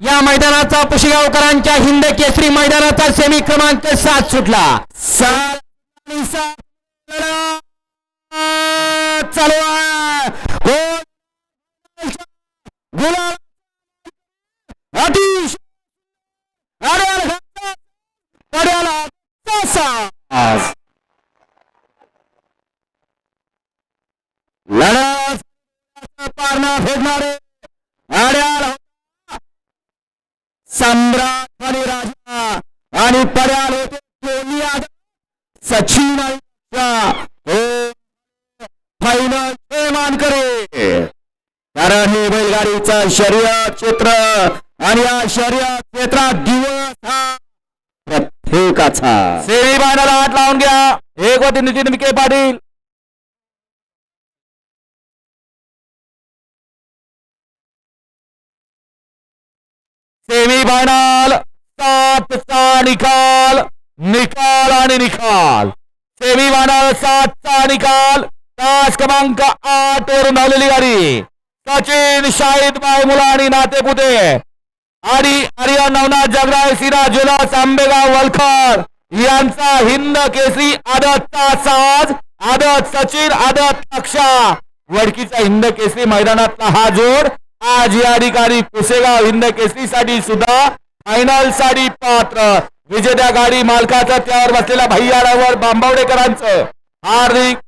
या मैदानाचा पुशेगावकरांच्या हिंद केसरी मैदानाचा सेमी क्रमांक सात सुटला. सात लढा चालू. लढा पारणा फेडणारे सम्राट आणि राजा आणि पर्याल होते कोहली सचिन फायनल हे मानकरे. कारण हे बैलगाडीचं शर्यत क्षेत्र आणि या शर्यत क्षेत्रात दिवस हा प्रत्येकाचा. सेमी फायनल आठ लावून घ्या. एक वरती नितीन विखे पाटील. सेमी फायनल सातचा निकाल निकाल आणि निकाल. सेमी फायनल सातचा निकाल तास क्रमांक आठ वरून धावलेली गाडी. सचिन शाहिद बाय मुला आणि नातेपुते. आणि आर्यन नवनाथ जगराय सिरा जुलास आंबेगाव वलखर यांचा हिंद केसरी आदतचा साज आदत सचिन आदत अक्षा. वडकीचा हिंद केसरी मैदानातला हा जोड. आज या ठिकाणी पुसेगाव हिंद केसरीसाठी सुद्धा फायनलसाठी पात्र. विजेत्या गाडी मालकाचं त्यावर बसलेल्या भैयारावर बांबवडेकरांचं. हार्दिक